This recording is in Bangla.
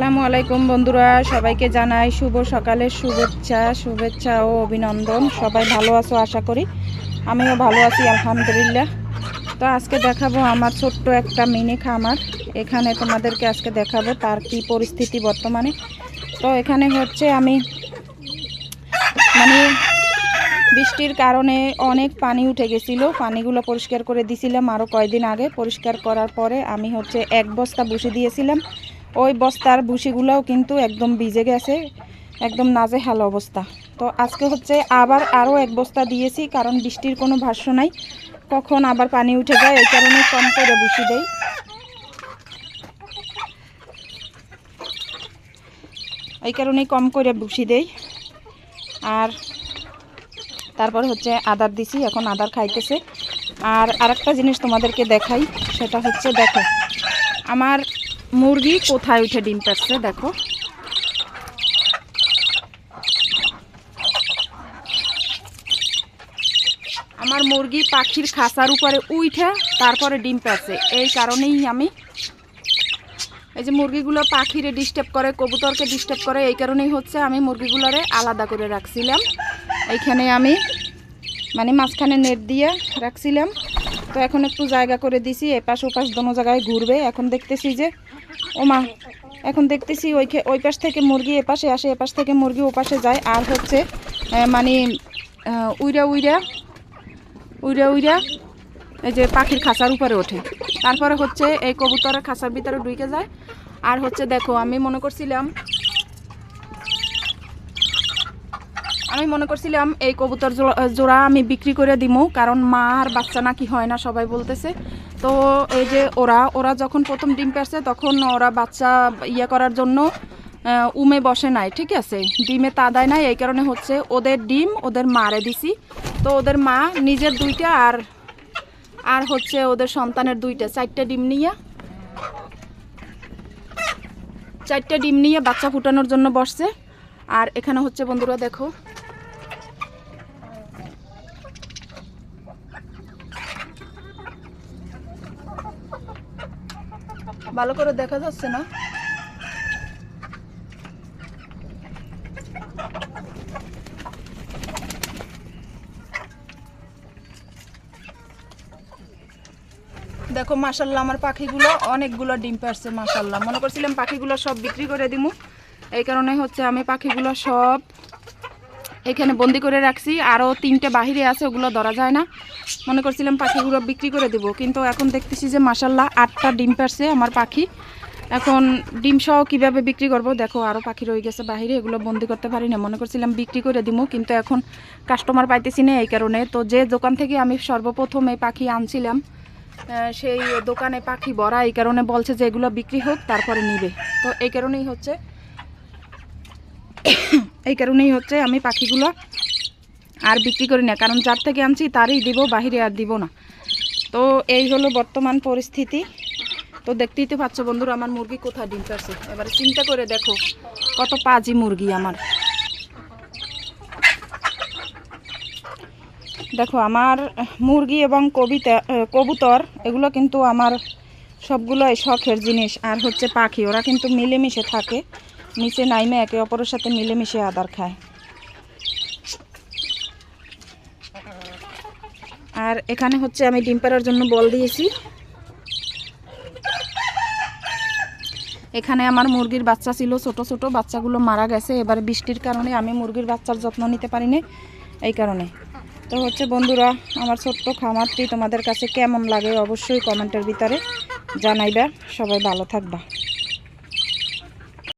আসসালামু আলাইকুম বন্ধুরা, সবাইকে জানাই শুভ সকালের শুভেচ্ছা শুভেচ্ছা ও অভিনন্দন। সবাই ভালো আছো আশা করি? আমিও ভালো আছি, আলহামদুলিল্লাহ। তো আজকে দেখাবো আমার ছোট্ট একটা মিনি খামার। এখানে তোমাদেরকে আজকে দেখাবো তার কি পরিস্থিতি বর্তমানে। তো এখানে হচ্ছে আমি মানে বৃষ্টির কারণে অনেক পানি উঠে গেছিল। পানিগুলো পরিষ্কার করে দিছিলাম আরও কয়েকদিন আগে। পরিষ্কার করার পরে আমি হচ্ছে এক বস্তা বসে দিয়েছিলাম। ওই বস্তার ভুসিগুলোও কিন্তু একদম ভিজে গেছে, একদম নাজেহাল অবস্থা। তো আজকে হচ্ছে আবার আরও এক বস্তা দিয়েছি, কারণ বৃষ্টির কোনো ভাষ্য নাই। কখন আবার পানি উঠে যায়, এই কারণে কম করে বসি দেয় এই কারণেই কম করে বসি দেই। আর তারপর হচ্ছে আদার দিছি, এখন আদার খাইতেছে। আর আরেকটা জিনিস তোমাদেরকে দেখাই, সেটা হচ্ছে দেখো, আমার মুরগি কোথায় উঠে ডিম পাচ্ছে, দেখো। আমার মুরগি পাখির খাঁচার উপরে উঠে তারপরে ডিম পাচ্ছে, এই কারণেই আমি এই যে মুরগিগুলো পাখিরে ডিস্টার্ব করে, কবুতরকে ডিস্টার্ব করে, এই কারণেই হচ্ছে আমি মুরগিগুলোরে আলাদা করে রাখছিলাম। এইখানে আমি মানে মাঝখানে নেট দিয়ে রাখছিলাম। তো এখন একটু জায়গা করে দিছি, এপাশ ওপাশ দোনো জায়গায় ঘুরবে। এখন দেখতেছি যে ওমা এখন দেখতেছি ওই ওই পাশ থেকে মুরগি এপাশে আসে এপাশ থেকে মুরগি ওপাশে যায়। আর হচ্ছে মানে উইরা উইরা উইরা উইরা, এই যে পাখির খাঁচার উপরে ওঠে। তারপরে হচ্ছে এই কবুতরের খাঁচার ভিতরে ঢুকে যায়। আর হচ্ছে দেখো, আমি মনে করছিলাম, আমি মনে করছিলাম এই কবুতর জোড়া আমি বিক্রি করে দিমু, কারণ মা আর বাচ্চা নাকি হয় না, সবাই বলতেছে। তো এই যে ওরা ওরা যখন প্রথম ডিম পারছে তখন ওরা বাচ্চা ইয়ে করার জন্য উমে বসে নাই, ঠিক আছে? ডিমে তা দেয় নাই, এই কারণে হচ্ছে ওদের ডিম ওদের মারে দিছি। তো ওদের মা নিজের দুইটা আর আর হচ্ছে ওদের সন্তানের দুইটা, চারটে ডিম নিয়ে, চারটে ডিম নিয়ে বাচ্চা ফুটানোর জন্য বসছে। আর এখানে হচ্ছে বন্ধুরা দেখো ভালো করে দেখা যাচ্ছে না। দেখো মাসাল্লাহ আমার পাখিগুলো, অনেকগুলো ডিম পারছে মাসাল্লাহ মনে করছিলাম পাখিগুলো সব বিক্রি করে দিমু। এই কারণে হচ্ছে আমি পাখিগুলো সব এখানে বন্দি করে রাখছি। আরও তিনটে বাহিরে আছে, ওগুলো ধরা যায় না। মনে করছিলাম পাখিগুলো বিক্রি করে দেবো, কিন্তু এখন দেখতেছি যে মাসাল্লাহ আটটা ডিম পারছে আমার পাখি। এখন ডিম সহ কীভাবে বিক্রি করব? দেখো আরও পাখি রয়ে গেছে বাহিরে, এগুলো বন্দি করতে পারি না মনে করছিলাম বিক্রি করে দিব কিন্তু এখন কাস্টমার পাইতেছি না এই কারণে। তো যে দোকান থেকে আমি সর্বপ্রথম এই পাখি আনছিলাম সেই দোকানে পাখি ভরা, এই কারণে বলছে যে এগুলো বিক্রি হোক, তারপরে নিবে। তো এই কারণেই হচ্ছে এই কারণেই হচ্ছে আমি পাখিগুলো আর বিক্রি করি না, কারণ যার থেকে আনছি তারই দিব, বাহিরে আর দিব না। তো এই হলো বর্তমান পরিস্থিতি। তো দেখতেই তো পাচ্ছ বন্ধুরা, আমার মুরগি কোথায় ডিম পারছে এবারে চিন্তা করে দেখো, কত পাজি মুরগি আমার। দেখো, আমার মুরগি এবং কবিতা কবুতর, এগুলো কিন্তু আমার সবগুলোই শখের জিনিস, আর হচ্ছে পাখি, ওরা কিন্তু মিলেমিশে থাকে। নিচে নাইমে একে অপরের সাথে মিলেমিশে আদার খায়। আর এখানে হচ্ছে আমি ডিম পাড়ার জন্য বল দিয়েছি। এখানে আমার মুরগির বাচ্চা ছিল, ছোট ছোট বাচ্চাগুলো মারা গেছে। এবারে বৃষ্টির কারণে আমি মুরগির বাচ্চার যত্ন নিতে পারিনি, এই কারণে। তো হচ্ছে বন্ধুরা, আমার ছোট্ট খামারটি তোমাদের কাছে কেমন লাগে অবশ্যই কমেন্টের ভিতরে জানাইবা। সবাই ভালো থাকবা।